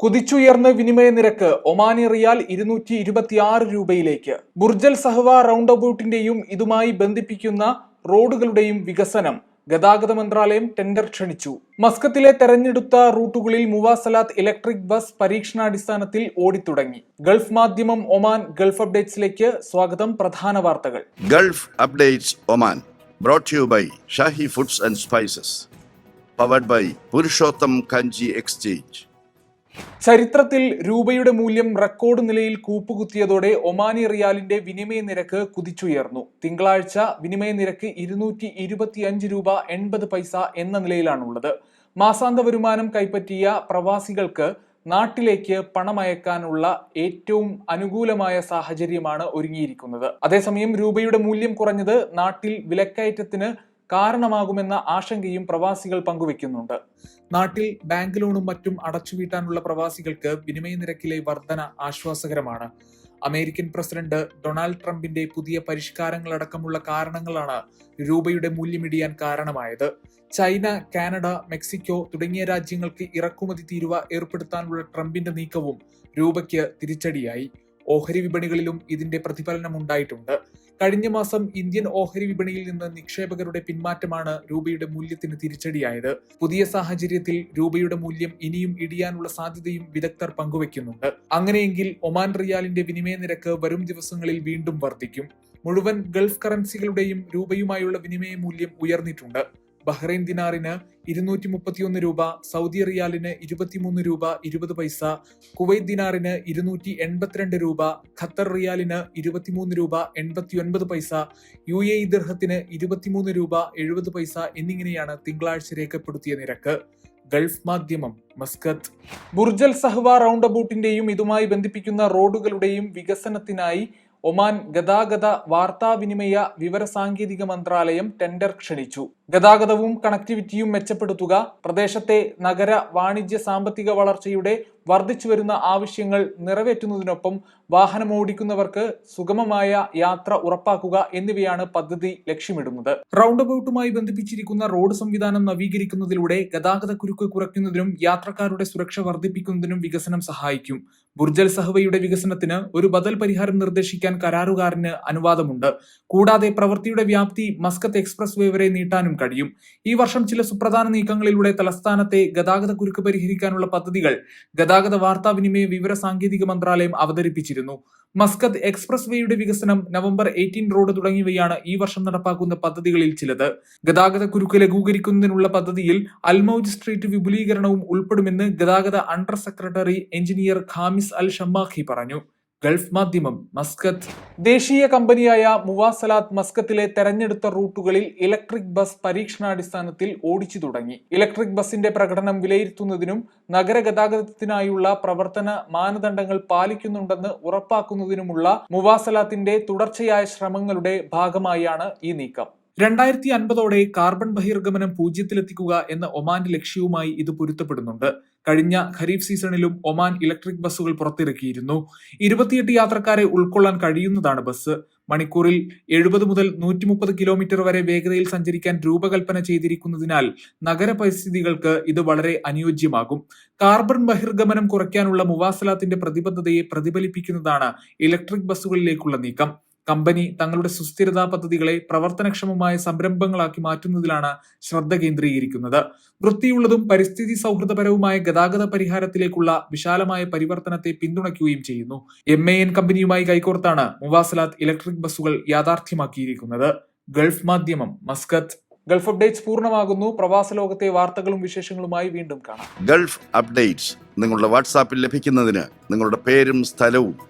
കുതിച്ചുയർന്ന് വിനിമയ നിരക്ക് ഒമാനി റിയാൽ ഇരുന്നൂറ്റി ഇരുപത്തിയാറ് രൂപയിലേക്ക്. ബുർജൽ സഹവ റൗണ്ട് അബൌട്ടിന്റെയും ഇതുമായി ബന്ധിപ്പിക്കുന്ന റോഡുകളുടെയും വികസനം ഗതാഗത മന്ത്രാലയം ടെൻഡർ ക്ഷണിച്ചു. മസ്കത്തിലെ തെരഞ്ഞെടുത്ത റൂട്ടുകളിൽ മുവാസലാത്ത് ഇലക്ട്രിക് ബസ് പരീക്ഷണാടിസ്ഥാനത്തിൽ ഓടിത്തുടങ്ങി. ഗൾഫ് മാധ്യമം ഒമാൻ ഗൾഫ് അപ്ഡേറ്റ്സിലേക്ക് സ്വാഗതം പ്രധാന വാർത്തകൾ. Gulf updates Oman brought you by Shahi foods and spices powered by Purushottam Kanji exchange. ചരിത്രത്തിൽ രൂപയുടെ മൂല്യം റെക്കോർഡ് നിലയിൽ കൂപ്പുകുത്തിയതോടെ ഒമാനി റിയാലിന്റെ വിനിമയ നിരക്ക് കുതിച്ചുയർന്നു. തിങ്കളാഴ്ച വിനിമയ നിരക്ക് ഇരുന്നൂറ്റി ഇരുപത്തിയഞ്ച് രൂപ എൺപത് പൈസ എന്ന നിലയിലാണുള്ളത്. മാസാന്ത വരുമാനം കൈപ്പറ്റിയ പ്രവാസികൾക്ക് നാട്ടിലേക്ക് പണമയക്കാനുള്ള ഏറ്റവും അനുകൂലമായ സാഹചര്യമാണ് ഒരുങ്ങിയിരിക്കുന്നത്. അതേസമയം രൂപയുടെ മൂല്യം കുറഞ്ഞത് നാട്ടിൽ വിലക്കയറ്റത്തിന് കാരണമാകുമെന്ന ആശങ്കയും പ്രവാസികൾ പങ്കുവെക്കുന്നുണ്ട്. നാട്ടിൽ ബാങ്ക് ലോണും മറ്റും അടച്ചുവീട്ടാനുള്ള പ്രവാസികൾക്ക് വിനിമയ നിരക്കിലെ വർധന ആശ്വാസകരമാണ്. അമേരിക്കൻ പ്രസിഡന്റ് ഡൊണാൾഡ് ട്രംപിന്റെ പുതിയ പരിഷ്കാരങ്ങളടക്കമുള്ള കാരണങ്ങളാണ് രൂപയുടെ മൂല്യമിടിയാൻ കാരണമായത്. ചൈന കാനഡ മെക്സിക്കോ തുടങ്ങിയ രാജ്യങ്ങൾക്ക് ഇറക്കുമതി തീരുവ ഏർപ്പെടുത്താനുള്ള ട്രംപിന്റെ നീക്കവും രൂപയ്ക്ക് തിരിച്ചടിയായി. ഓഹരി വിപണികളിലും ഇതിന്റെ പ്രതിഫലനം ഉണ്ടായിട്ടുണ്ട് കഴിഞ്ഞ മാസം ഇന്ത്യൻ ഓഹരി വിപണിയിൽ നിന്ന് നിക്ഷേപകരുടെ പിന്മാറ്റമാണ് രൂപയുടെ മൂല്യത്തിന് തിരിച്ചടിയായത്. പുതിയ സാഹചര്യത്തിൽ രൂപയുടെ മൂല്യം ഇനിയും ഇടിയാനുള്ള സാധ്യതയും വിദഗ്ധർ പങ്കുവയ്ക്കുന്നുണ്ട് അങ്ങനെയെങ്കിൽ ഒമാൻ റിയാലിന്റെ വിനിമയ നിരക്ക് വരും ദിവസങ്ങളിൽ വീണ്ടും വർദ്ധിക്കും. മുഴുവൻ ഗൾഫ് കറൻസികളുടെയും രൂപയുമായുള്ള വിനിമയ മൂല്യം ഉയർന്നിട്ടുണ്ട്. ബഹ്റൈൻ ദിനാറിന് ഇരുന്നൂറ്റി മുപ്പത്തിയൊന്ന് രൂപ സൗദി റിയാലിന് ഇരുപത്തിമൂന്ന് രൂപ ഇരുപത് പൈസ കുവൈറ്റ് ദിനാറിന് ഇരുന്നൂറ്റി എൺപത്തിരണ്ട് രൂപ ഖത്തർ റിയാലിന് ഇരുപത്തിമൂന്ന് രൂപ എൺപത്തിയൊൻപത് പൈസ യു എ ഇ ദിർഹത്തിന് ഇരുപത്തിമൂന്ന് രൂപ എഴുപത് പൈസ എന്നിങ്ങനെയാണ് തിങ്കളാഴ്ച രേഖപ്പെടുത്തിയ നിരക്ക്. Gulf Madhyamam Muscat. ബുർജൽ സഹ്വ റൗണ്ട് അബൌട്ടിന്റെയും ഇതുമായി ബന്ധിപ്പിക്കുന്ന റോഡുകളുടെയും വികസനത്തിനായി ഒമാൻ ഗതാഗത വാർത്താവിനിമയ വിവരസാങ്കേതിക മന്ത്രാലയം ടെൻഡർ ക്ഷണിച്ചു. ഗതാഗതവും കണക്ടിവിറ്റിയും മെച്ചപ്പെടുത്തുക പ്രദേശത്തെ നഗര വാണിജ്യ സാമ്പത്തിക വളർച്ചയുടെ വർദ്ധിച്ചു വരുന്ന ആവശ്യങ്ങൾ നിറവേറ്റുന്നതിനൊപ്പം വാഹനം ഓടിക്കുന്നവർക്ക് സുഗമമായ യാത്ര ഉറപ്പാക്കുക എന്നിവയാണ് പദ്ധതി ലക്ഷ്യമിടുന്നത്. റൗണ്ട് അബൌട്ടുമായി ബന്ധിപ്പിച്ചിരിക്കുന്ന റോഡ് സംവിധാനം നവീകരിക്കുന്നതിലൂടെ ഗതാഗത കുരുക്ക് കുറയ്ക്കുന്നതിനും യാത്രക്കാരുടെ സുരക്ഷ വർദ്ധിപ്പിക്കുന്നതിനും വികസനം സഹായിക്കും. ബുർജൽ സഹവയുടെ വികസനത്തിന് ഒരു ബദൽ പരിഹാരം നിർദ്ദേശിക്കാൻ കരാറുകാരന് അനുവാദമുണ്ട്. കൂടാതെ പ്രവൃത്തിയുടെ വ്യാപ്തി മസ്കത്ത് എക്സ്പ്രസ് വേ വരെ നീട്ടാനും കഴിയും. ഈ വർഷം ചില സുപ്രധാന നീക്കങ്ങളിലൂടെ തലസ്ഥാനത്തെ ഗതാഗത കുരുക്ക് പരിഹരിക്കാനുള്ള പദ്ധതികൾ ഗതാഗത വാർത്താവിനിമയ വിവര സാങ്കേതിക മന്ത്രാലയം അവതരിപ്പിച്ചിരുന്നു. മസ്കത്ത് എക്സ്പ്രസ് വേയുടെ വികസനം നവംബർ എയ്റ്റീൻ റോഡ് തുടങ്ങിയവയാണ് ഈ വർഷം നടപ്പാക്കുന്ന പദ്ധതികളിൽ ചിലത്. ഗതാഗത കുരുക്ക് ലഘൂകരിക്കുന്നതിനുള്ള പദ്ധതിയിൽ അൽമൌജ് സ്ട്രീറ്റ് വിപുലീകരണവും ഉൾപ്പെടുമെന്ന് ഗതാഗത under secretary engineer Khamis al Shammakhi പറഞ്ഞു. Gulf Madhyamam Muscat. ദേശീയ കമ്പനിയായ മുവാസലാത്ത് മസ്കത്തിലെ തെരഞ്ഞെടുത്ത റൂട്ടുകളിൽ ഇലക്ട്രിക് ബസ് പരീക്ഷണാടിസ്ഥാനത്തിൽ ഓടിച്ചു തുടങ്ങി. ഇലക്ട്രിക് ബസിന്റെ പ്രകടനം വിലയിരുത്തുന്നതിനും നഗര ഗതാഗതത്തിനായുള്ള പ്രവർത്തന മാനദണ്ഡങ്ങൾ പാലിക്കുന്നുണ്ടെന്ന് ഉറപ്പാക്കുന്നതിനുമുള്ള മുവാസലാത്തിന്റെ തുടർച്ചയായ ശ്രമങ്ങളുടെ ഭാഗമായാണ് ഈ നീക്കം. രണ്ടായിരത്തി അൻപതോടെ കാർബൺ ബഹിർഗമനം പൂജ്യത്തിലെത്തിക്കുക എന്ന ഒമാന്റെ ലക്ഷ്യവുമായി ഇത് പൊരുത്തപ്പെടുന്നുണ്ട്. കഴിഞ്ഞ ഖരീഫ് സീസണിലും ഒമാൻ ഇലക്ട്രിക് ബസ്സുകൾ പുറത്തിറക്കിയിരുന്നു. ഇരുപത്തിയെട്ട് യാത്രക്കാരെ ഉൾക്കൊള്ളാൻ കഴിയുന്നതാണ് ബസ്. മണിക്കൂറിൽ എഴുപത് മുതൽ നൂറ്റി മുപ്പത് കിലോമീറ്റർ വരെ വേഗതയിൽ സഞ്ചരിക്കാൻ രൂപകൽപ്പന ചെയ്തിരിക്കുന്നതിനാൽ നഗര പരിസ്ഥിതികൾക്ക് ഇത് വളരെ അനുയോജ്യമാകും. കാർബൺ ബഹിർഗമനം കുറയ്ക്കാനുള്ള മുവാസലാത്തിന്റെ പ്രതിബദ്ധതയെ പ്രതിഫലിപ്പിക്കുന്നതാണ് ഇലക്ട്രിക് ബസ്സുകളിലേക്കുള്ള നീക്കം. കമ്പനി തങ്ങളുടെ സുസ്ഥിരതാ പദ്ധതികളെ പ്രവർത്തനക്ഷമമായ സംരംഭങ്ങളാക്കി മാറ്റുന്നതിലാണ് ശ്രദ്ധ കേന്ദ്രീകരിക്കുന്നത്. വൃത്തിയുള്ളതും പരിസ്ഥിതി സൗഹൃദപരവുമായ ഗതാഗത പരിഹാരത്തിലേക്കുള്ള വിശാലമായ പരിവർത്തനത്തെ പിന്തുണയ്ക്കുകയും ചെയ്യുന്നു. എം എ എൻ കമ്പനിയുമായി കൈകോർത്താണ് മുവാസലാത്ത് ഇലക്ട്രിക് ബസ്സുകൾ യാഥാർത്ഥ്യമാക്കിയിരിക്കുന്നത്. Gulf Madhyamam Muscat. Gulf updates പൂർണമാകുന്നു. പ്രവാസ ലോകത്തെ വാർത്തകളും വിശേഷങ്ങളുമായി വീണ്ടും കാണാം. ഗൾഫ് അപ്ഡേറ്റ്സ് നിങ്ങളുടെ വാട്സാപ്പിൽ ലഭിക്കുന്നതിന് നിങ്ങളുടെ പേരും സ്ഥലവും